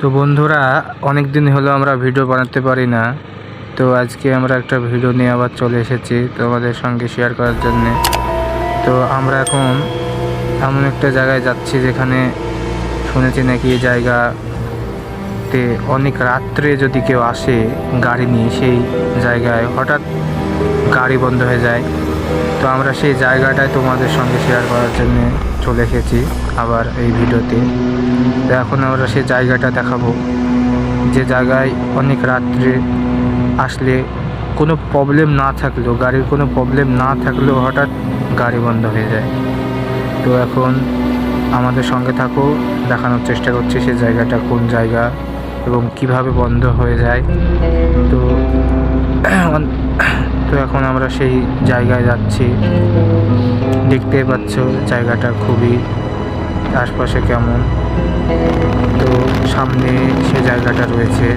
তো বন্ধুরা অনেক দিন হলো আমরা ভিডিও বানাতে পারি না। তো আজকে আমরা একটা ভিডিও নিয়ে আবার চলে এসেছি তোমাদের সঙ্গে শেয়ার করার জন্যে। তো আমরা এখন এমন একটা জায়গায় যাচ্ছি যেখানে শুনেছি নাকি এই জায়গাতে অনেক রাত্রে যদি কেউ আসে গাড়ি নিয়ে, সেই জায়গায় হঠাৎ গাড়ি বন্ধ হয়ে যায়। তো আমরা সেই জায়গাটায় তোমাদের সঙ্গে শেয়ার করার জন্য চলে এসেছি আবার এই ভিডিওতে। তো এখন আমরা সেই জায়গাটা দেখাবো। যে জায়গায় অনেক রাত্রে আসলে কোনো প্রবলেম না থাকলেও, গাড়ির কোনো প্রবলেম না থাকলেও হঠাৎ গাড়ি বন্ধ হয়ে যায়। তো এখন আমাদের সঙ্গে থাকো, দেখানোর চেষ্টা করছি সেই জায়গাটা কোন জায়গা এবং কীভাবে বন্ধ হয়ে যায়। তো তো এখন আমরা সেই জায়গায় যাচ্ছি। দেখতে পাচ্ছ জায়গাটা খুবই আশপাশে কেমন। তো সামনে সে জায়গাটা রয়েছে।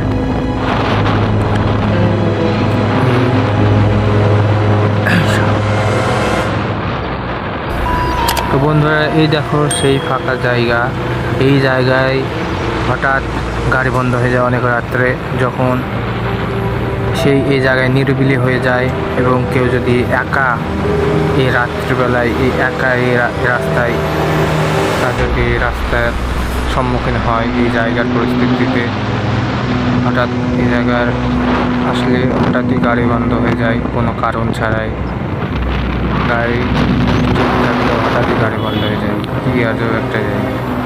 তো বন্ধুরা, এই দেখো সেই ফাঁকা জায়গা। এই জায়গায় হঠাৎ গাড়ি বন্ধ হয়ে যায় অনেক রাত্রে, যখন সেই এই জায়গায় নিরিবিলি হয়ে যায় এবং কেউ যদি একা এই রাত্রিবেলায়, এই একা এই রাস্তায় তার যদি রাস্তার সম্মুখীন হয় এই জায়গার পরিস্থিতিতে। হঠাৎ এই জায়গার আসলে হঠাৎই গাড়ি বন্ধ হয়ে যায়, কোনো কারণ ছাড়াই। গাড়ি থাকলেও হঠাৎই গাড়ি বন্ধ হয়ে যায়। কি আজও একটা জায়গা।